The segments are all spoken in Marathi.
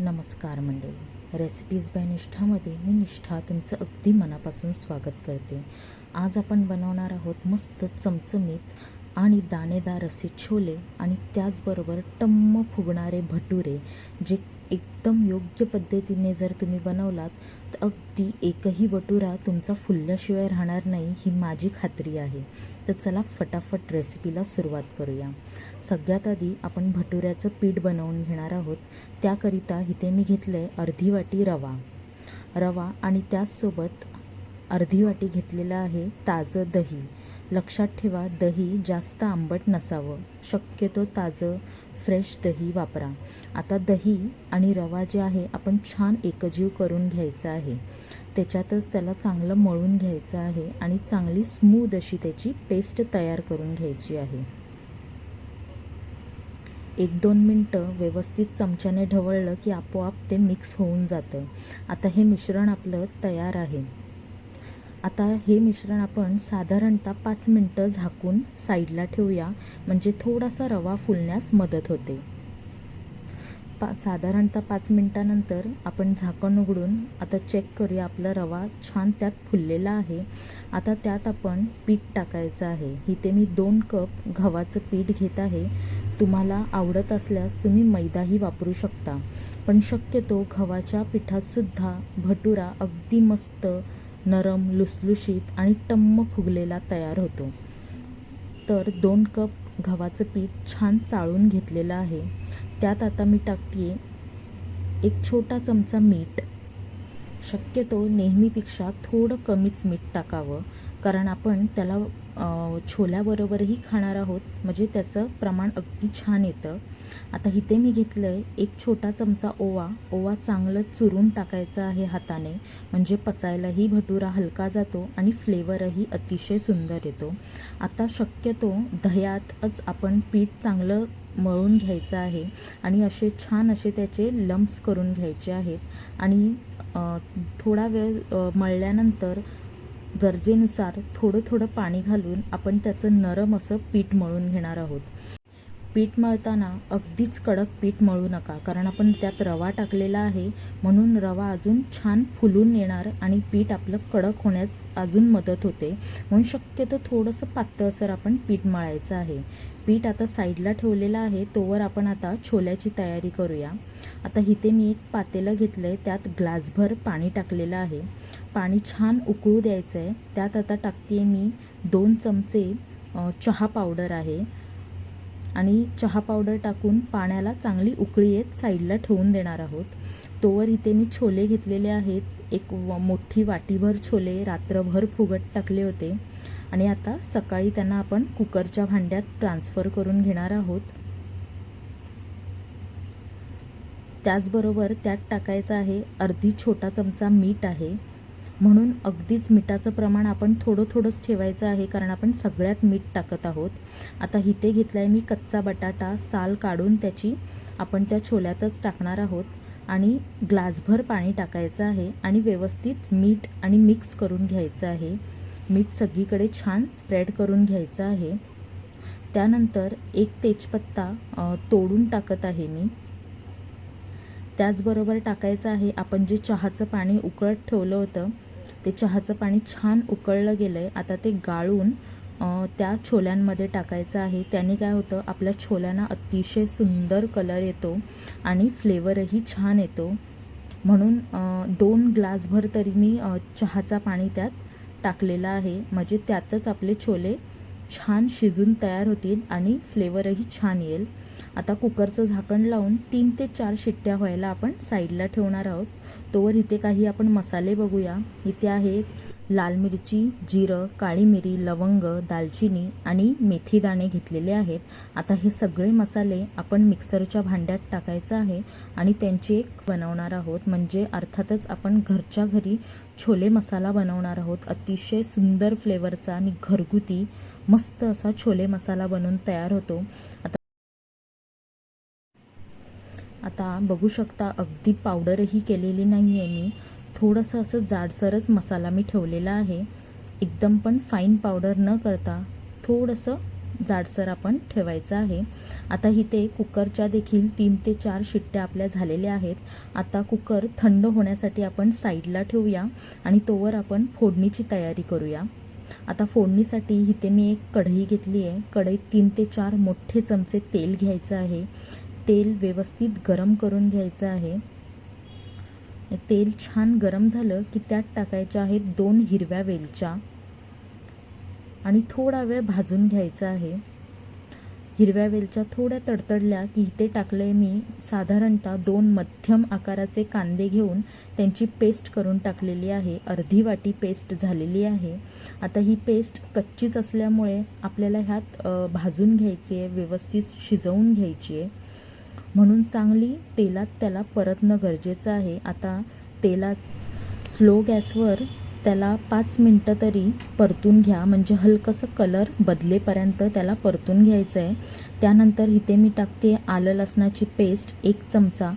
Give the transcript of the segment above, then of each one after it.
नमस्कार मंडळी. रेसिपीज बाय निष्ठामध्ये मी निष्ठा तुमचं अगदी मनापासून स्वागत करते. आज आपण बनवणार आहोत मस्त चमचमीत आणि दाणेदार असे छोले आणि त्याचबरोबर टम्म फुगणारे भटुरे जे एकदम योग्य पद्धतीने जर तुम्ही बनवलात अगदी एकही बटुरा तुमचा फुलल्याशिवाय राहणार नाही ही माझी खात्री आहे. तर चला फटाफट रेसिपीला सुरुवात करूया. सगळ्यात आधी आपण भटुऱ्याचं पीठ बनवून घेणार आहोत. त्याकरिता इथे मी घेतलं आहे अर्धी वाटी रवा. रवा आणि त्याचसोबत अर्धी वाटी घेतलेलं आहे ताजं दही. लक्षात ठेवा दही जास्त आंबट नसावं. शक्यतो ताजं फ्रेश दही वापरा. आता दही आणि रवा जे आहे आपण छान एकजीव करून घ्यायचं आहे. त्याच्यातच त्याला चांगलं मळून घ्यायचं आहे आणि चांगली स्मूद अशी त्याची पेस्ट तयार करून घ्यायची आहे. एक दोन मिनटं व्यवस्थित चमच्याने ढवळलं की आपोआप ते मिक्स होऊन जातं. आता हे मिश्रण आपलं तयार आहे. आता हे मिश्रण आपण साधारणतः पाच मिनटं झाकून साईडला ठेवूया. म्हणजे थोडासा रवा फुलण्यास मदत होते. पा साधारणतः पाच मिनटानंतर आपण झाकण उघडून आता चेक करूया आपला रवा छान त्यात फुललेला आहे. आता त्यात आपण पीठ टाकायचं आहे. इथे मी दोन कप गव्हाचं पीठ घेत आहे. तुम्हाला आवडत असल्यास तुम्ही मैदाही वापरू शकता. पण शक्यतो गव्हाच्या पिठातसुद्धा भटुरा अगदी मस्त नरम लुसलुशीत आणि टम्म फुगलेला तयार होतो. तर दोन कप गव्हाचं पीठ छान चाळून घेतलेलं आहे. त्यात आता मी टाकते एक छोटा चमचा मीठ. शक्यतो नेहमीपेक्षा थोडं कमीच मीठ टाकावं. कारण आपण त्याला छोल्याबरोबरही खाणार आहोत. म्हणजे त्याचं प्रमाण अगदी छान येतं. आता इथे मी घेतलं आहे एक छोटा चमचा ओवा. ओवा चांगलं चुरून टाकायचा आहे हाताने. म्हणजे पचायलाही भटुरा हलका जातो आणि फ्लेवरही अतिशय सुंदर येतो. आता शक्यतो दह्यातच आपण पीठ चांगलं मळून घ्यायचं आहे. आणि असे छान असे त्याचे लम्प्स करून घ्यायचे आहेत. आणि थोडा वेळ मळल्यानंतर गरजेनुसार थोडं थोडं पाणी घालून आपण त्याचं नरम असं पीठ मळून घेणार आहोत. पीठ मळताना अगदीच कडक पीठ मळू नका कारण आपण त्यात रवा टाकलेला आहे म्हणून रवा अजून छान फुलून येणार आणि पीठ आपलं कडक होण्यास अजून मदत होते. म्हणून शक्यतो थोडंसं पातळसर आपण पीठ मळायचं आहे. पीठ आता साईडला ठेवलेलं आहे तोवर आपण आता छोल्याची तयारी करूया. आता इथे मी एक पातेलं घेतलं आहे त्यात ग्लासभर पाणी टाकलेलं आहे. पाणी छान उकळू द्यायचं आहे त्यात आता टाकते मी दोन चमचे चहा पावडर आहे. आणि चहा पावडर टाकून पाण्याला चांगली उकळी येत साईडला ठेवून देणार आहोत. तोवर इथे मी छोले घेतलेले आहेत. एक व- मोठी वाटीभर छोले रात्रभर फुगट टाकले होते. आणि आता सकाळी त्यांना आपण कुकरच्या भांड्यात ट्रान्सफर करून घेणार आहोत. त्याचबरोबर त्यात टाकायचं आहे अर्धी छोटा चमचा मीठ आहे. म्हणून अगदीच मिठाचं प्रमाण आपण थोडं थोडंच ठेवायचं आहे कारण आपण सगळ्यात मीठ टाकत आहोत. आता हिते घेतला आहे मी कच्चा बटाटा साल काढून त्याची आपण त्या छोल्यातच टाकणार आहोत आणि ग्लासभर पाणी टाकायचं आहे आणि व्यवस्थित मीठ आणि मिक्स करून घ्यायचं आहे. मीठ सगळीकडे छान स्प्रेड करून घ्यायचं आहे. त्यानंतर एक तेजपत्ता तोडून टाकत आहे मी. त्याचबरोबर टाकायचं आहे आपण जे चहाचं पाणी उकळत ठेवलं होतं ते चहाचं पाणी छान उकळलं गेलं आहे आता ते गाळून त्या छोल्यांमध्ये टाकायचं आहे. त्याने काय होतं आपल्या छोल्यांना अतिशय सुंदर कलर येतो आणि फ्लेवरही छान येतो. म्हणून दोन ग्लासभर तरी मी चहाचा पाणी त्यात टाकलेला आहे. म्हणजे त्यातच आपले छोले छान शिजून तयार होतील आणि फ्लेवरही छान येईल. आता कुकरचं झाकण लावून तीन ते चार शिट्ट्या व्हायला आपण साईडला ठेवणार आहोत. तोवर इथे काही आपण मसाले बघूया. इथे आहे लाल मिरची जिरं काळी मिरी लवंग दालचिनी आणि मेथी दाणे घेतलेले आहेत. आता हे सगळे मसाले आपण मिक्सरच्या भांड्यात टाकायचं आहे आणि त्यांची एक बनवणार आहोत. म्हणजे अर्थातच आपण घरच्या घरी छोले मसाला बनवणार आहोत. अतिशय सुंदर फ्लेवरचा आणि घरगुती मस्त असा छोले मसाला बनवून तयार होतो. आता बघू शकता अगदी पावडरही केलेली नाही आहे मी. थोडंसं असं जाडसरच मसाला मी ठेवलेला आहे. एकदम पण फाईन पावडर न करता थोडंसं जाडसर आपण ठेवायचं आहे. आता इथे कुकरच्या देखील तीन ते चार शिट्ट्या आपल्या झालेल्या आहेत. आता कुकर थंड होण्यासाठी आपण साईडला ठेवूया आणि तोवर आपण फोडणीची तयारी करूया. आता फोडणीसाठी इथे मी एक कढई घेतली आहे कढईत तीन ते चार मोठे चमचे तेल घ्यायचं आहे. तेल व्यवस्थित गरम करून घ्यायचं आहे. तेल छान गरम झालं की त्यात टाकायच्या आहेत दोन हिरव्या वेलच्या. आणि थोडा वेळ भाजून घ्यायचा आहे. हिरव्या वेलच्या थोड्या तडतडल्या की इथे टाकले मी साधारणतः दोन मध्यम आकाराचे कांदे घेऊन त्यांची पेस्ट करून टाकलेली आहे. अर्धी वाटी पेस्ट झालेली आहे. आता ही पेस्ट कच्चीच असल्यामुळे आपल्याला ह्यात भाजून घ्यायची आहे व्यवस्थित शिजवून घ्यायची आहे म्हणून चांगली तेलात त्याला परतणं गरजेचं आहे. आता तेलात स्लो गॅसवर त्याला पाच मिनटं तरी परतून घ्या. म्हणजे हलकंसं कलर बदलेपर्यंत त्याला परतून घ्यायचं आहे त्यानंतर इथे मी टाकते आलं लसणाची पेस्ट. एक चमचा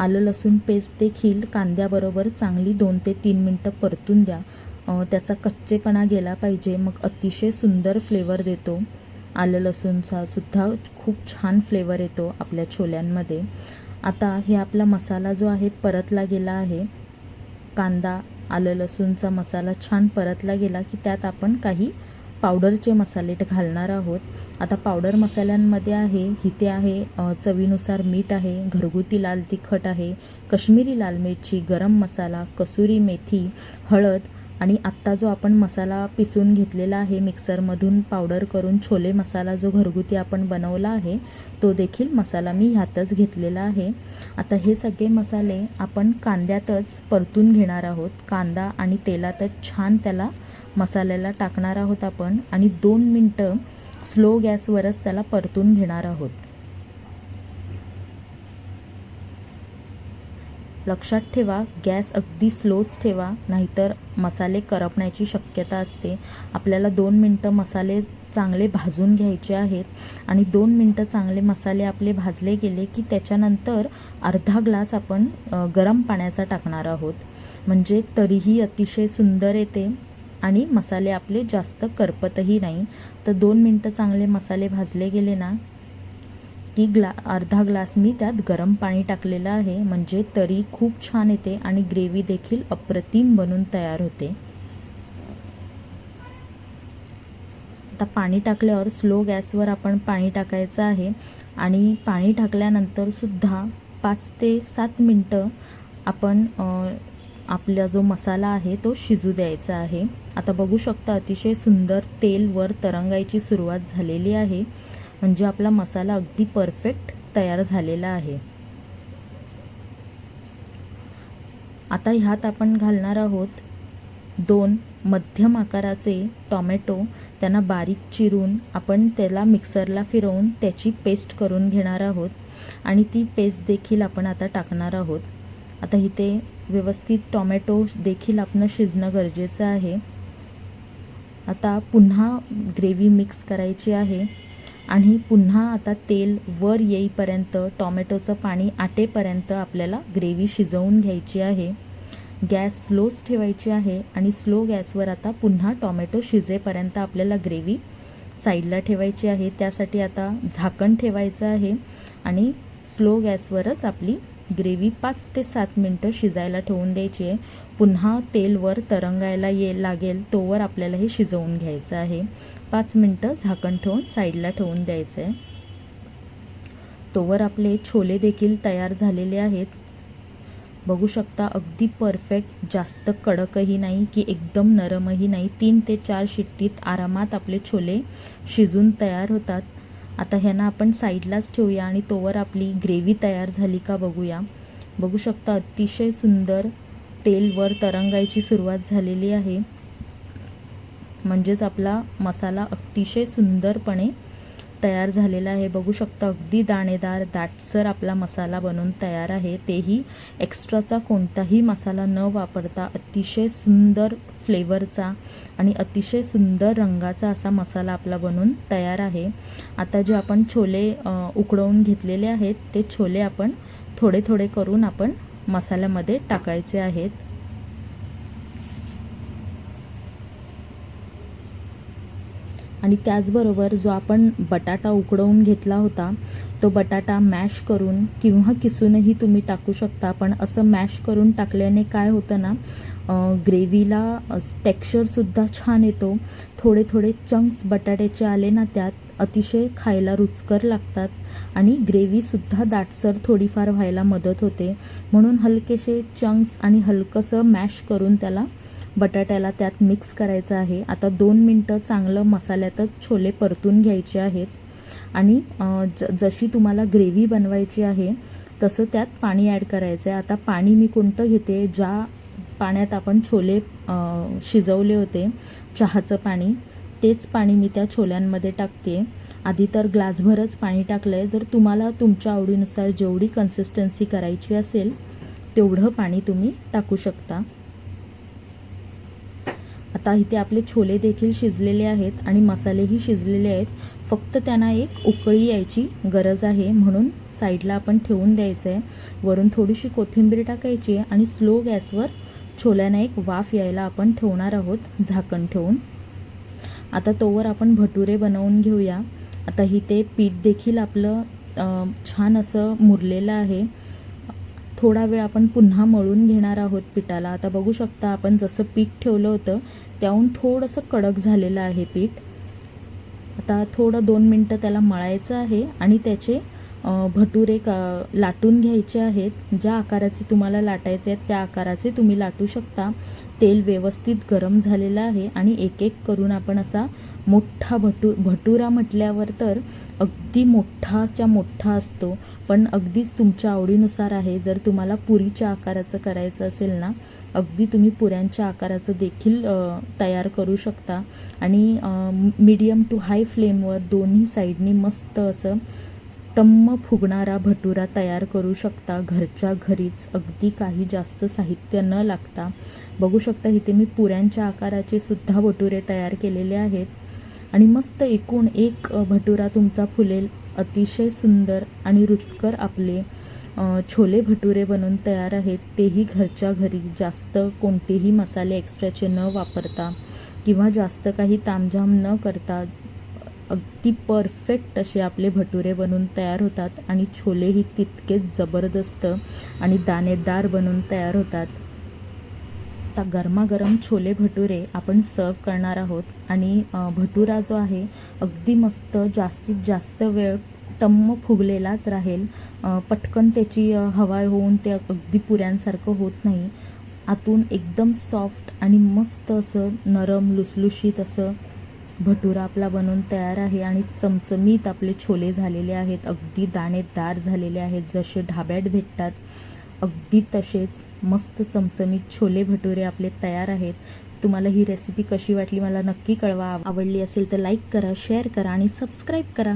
आलं लसूण पेस्ट देखील कांद्याबरोबर चांगली दोन ते तीन मिनटं परतून द्या. त्याचा कच्चेपणा गेला पाहिजे. मग अतिशय सुंदर फ्लेवर देतो. आलं लसूणचा सुद्धा खूप छान फ्लेवर येतो आपल्या छोल्यांमध्ये. आता हे आपला मसाला जो आहे परतला गेला आहे. कांदा आलं लसूणचा मसाला छान परतला गेला की त्यात आपण काही पावडरचे मसाले घालणार आहोत. आता पावडर मसाल्यांमध्ये आहे इथे आहे चवीनुसार मीठ आहे घरगुती लाल तिखट आहे कश्मीरी लाल मिरची गरम मसाला कसुरी मेथी हळद आणि आत्ता जो आपण मसाला पिसून घेतलेला आहे मिक्सरमधून पावडर करून छोले मसाला जो घरगुती आपण बनवला आहे तो देखील मसाला मी ह्यातच घेतलेला आहे. आता हे सगळे मसाले आपण कांद्यातच परतून घेणार आहोत. कांदा आणि तेलातच छान त्याला मसाल्याला टाकणार आहोत आपण आणि दोन मिनटं स्लो गॅसवरच त्याला परतून घेणार आहोत. लक्षात ठेवा गॅस अगदी स्लोच ठेवा नाहीतर मसाले करपण्याची शक्यता असते. आपल्याला दोन मिनटं मसाले चांगले भाजून घ्यायचे आहेत आणि दोन मिनटं चांगले मसाले आपले भाजले गेले की त्याच्यानंतर अर्धा ग्लास आपण गरम पाण्याचा टाकणार आहोत. म्हणजे तरीही अतिशय सुंदर येते आणि मसाले आपले जास्त करपतही नाही. तर दोन मिनटं चांगले मसाले भाजले गेले ना ती ग्ला अर्धा ग्लास मी त्यात गरम पाणी टाकलेलं आहे. म्हणजे तरी खूप छान येते आणि ग्रेव्ही देखील अप्रतिम बनून तयार होते. आता पाणी टाकल्यावर स्लो गॅसवर आपण पाणी टाकायचं आहे आणि पाणी टाकल्यानंतर सुद्धा पाच ते सात मिनटं आपण आपला जो मसाला आहे तो शिजू द्यायचा आहे. आता बघू शकता अतिशय सुंदर तेल वर तरंगायची सुरुवात झालेली आहे. म्हणजे आपला मसाला अगदी परफेक्ट तयार झालेला आहे. आता ह्यात आपण घालणार आहोत दोन मध्यम आकाराचे टॉमॅटो. त्यांना बारीक चिरून आपण त्याला मिक्सरला फिरवून त्याची पेस्ट करून घेणार आहोत. आणि ती पेस्ट देखील आपण आता टाकणार आहोत. आता इथे व्यवस्थित टॉमॅटो देखील आपण शिजणं गरजेचं आहे. आता पुन्हा ग्रेव्ही मिक्स करायची आहे. आणि पुन्हा आता तेल वर येईपर्यंत टॉमॅटोचं पाणी आटेपर्यंत आपल्याला ग्रेव्ही शिजवून घ्यायची आहे. गॅस स्लोच ठेवायची आहे आणि स्लो गॅसवर आता पुन्हा टॉमॅटो शिजेपर्यंत आपल्याला ग्रेव्ही साईडला ठेवायची आहे. त्यासाठी आता झाकण ठेवायचं आहे आणि स्लो गॅसवरच आपली ग्रेव्ही पाच ते सात मिनटं शिजायला ठेवून द्यायची आहे. पुन्हा तेलवर तरंगायला ये लागेल तोवर आपल्याला हे शिजवून घ्यायचं आहे. पाच मिनटं झाकण ठेवून साईडला ठेवून द्यायचं आहे तोवर आपले छोले देखील तयार झालेले आहेत. बघू शकता अगदी परफेक्ट जास्त कडकही नाही की एकदम नरमही नाही. तीन ते चार शिट्टीत आरामात आपले छोले शिजून तयार होतात. आता ह्यांना आपण साईडलाच ठेवूया आणि तोवर आपली ग्रेव्ही तयार झाली का बघूया. बघू शकता अतिशय सुंदर तेलवर तरंगायची सुरुवात झालेली आहे. म्हणजेच आपला मसाला अतिशय सुंदरपणे तयार झालेला आहे. बघू शकता अगदी दाणेदार दाटसर आपला मसाला बनून तयार आहे. तेही एक्स्ट्राचा कोणताही मसाला न वापरता अतिशय सुंदर फ्लेवरचा आणि अतिशय सुंदर रंगाचा असा मसाला आपला बनून तयार आहे. आता जे आपण छोले उकडवून घेतलेले आहेत ते छोले आपण थोडे थोडे करून आपण मसाल्यामध्ये टाकायचे आहेत. आणि त्याचबरोबर जो आपण बटाटा उकडवून घेतला होता तो बटाटा मॅश करून किंवा किसूनही तुम्ही टाकू शकता पण असं मॅश करून टाकल्याने काय होतं ना ग्रेव्हीला टेक्स्चरसुद्धा छान येतो. थोडे थोडे चंक्स बटाट्याचे आले ना त्यात अतिशय खायला रुचकर लागतात आणि ग्रेव्हीसुद्धा दाटसर थोडीफार व्हायला मदत होते. म्हणून हलकेसे चंक्स आणि हलकंसं मॅश करून त्याला बटाट्याला त्यात मिक्स करायचं आहे. आता दोन मिनटं चांगलं मसाल्यातच छोले परतून घ्यायचे आहेत. आणि ज जशी तुम्हाला ग्रेव्ही बनवायची आहे तसं त्यात पाणी ॲड करायचं आहे. आता पाणी मी कोणतं घेते? ज्या पाण्यात आपण छोले शिजवले होते चहाचं पाणी तेच पाणी मी त्या छोल्यांमध्ये टाकते. आधी तर ग्लासभरच पाणी टाकलं आहे जर तुम्हाला तुमच्या आवडीनुसार जेवढी कन्सिस्टन्सी करायची असेल तेवढं पाणी तुम्ही टाकू शकता. आता इथे आपले छोले देखील शिजलेले आहेत आणि मसालेही शिजलेले आहेत. फक्त त्यांना एक उकळी यायची गरज आहे म्हणून साईडला आपण ठेवून द्यायचं आहे वरून थोडीशी कोथिंबीर टाकायची आहे आणि स्लो गॅसवर छोल्यांना एक वाफ यायला आपण ठेवणार आहोत झाकण ठेवून. आता तोवर आपण भटुरे बनवून घेऊया. आता इथे पीठ देखील आपलं छान असं मुरलेलं आहे. थोडा वेळ आपण पुन्हा मळून घेणार आहोत पिठाला. आता बघू शकता आपण जसं पीठ ठेवलं होतं त्याहून थोडंसं कडक झालेलं आहे पीठ. आता थोडं दोन मिनटं त्याला मळायचं आहे आणि त्याचे भटुरे का लाटून घ्यायचे आहेत. ज्या आकाराचे तुम्हाला लाटायचे आहेत त्या आकाराचे तुम्ही लाटू शकता. तेल व्यवस्थित गरम झालेलं आहे आणि एक एक करून आपण असा मोठा भटू भटुरा म्हटल्यावर तर अगदी मोठाच्या मोठा असतो. पण अगदीच तुमच्या आवडीनुसार आहे. जर तुम्हाला पुरीच्या आकाराचं करायचं असेल ना अगदी तुम्ही पुऱ्यांच्या आकाराचं देखील तयार करू शकता. आणि मीडियम टू हाय फ्लेमवर दोन्ही साईडनी मस्त असं टम्म फुगणारा भटुरा तयार करू शकता. घरच्या घरीच अगदी काही जास्त साहित्य न लागता. बघू शकता इथे मी पुऱ्यांच्या आकाराचे सुद्धा भटुरे तयार केलेले आहेत. आणि मस्त एकूण एक भटुरा तुमचा फुलेल. अतिशय सुंदर आणि रुचकर आपले छोले भटुरे बनून तयार आहेत. तेही घरच्या घरी. जास्त कोणतेही मसाले एक्स्ट्राचे न वापरता किंवा जास्त काही तामझाम न करता अगदी परफेक्ट असे आपले भटुरे बनून तयार होतात आणि छोलेही तितकेच जबरदस्त आणि दाणेदार बनून तयार होतात. आता गरमागरम छोले भटुरे आपण सर्व करणार आहोत आणि भटुरा जो आहे अगदी मस्त जास्तीत जास्त वेळ टम्म फुगलेलाच राहील. पटकन त्याची हवा होऊन ते अगदी पुऱ्यांसारखं होत नाही. आतून एकदम सॉफ्ट आणि मस्त असं नरम लुसलुशीत असं भटुरा आपला बनवून तयार आहे आणि चमचमीत आपले छोले झालेले आहेत. अगदी दाणेदार झालेले आहेत. जसे ढाब्यात भेटतात अगदी तसेच मस्त चमचमीत छोले भटुरे आपले तयार आहेत. तुम्हाला ही रेसिपी कशी वाटली मला नक्की कळवा. आवडली असेल तर लाईक करा शेअर करा आणि सबस्क्राईब करा.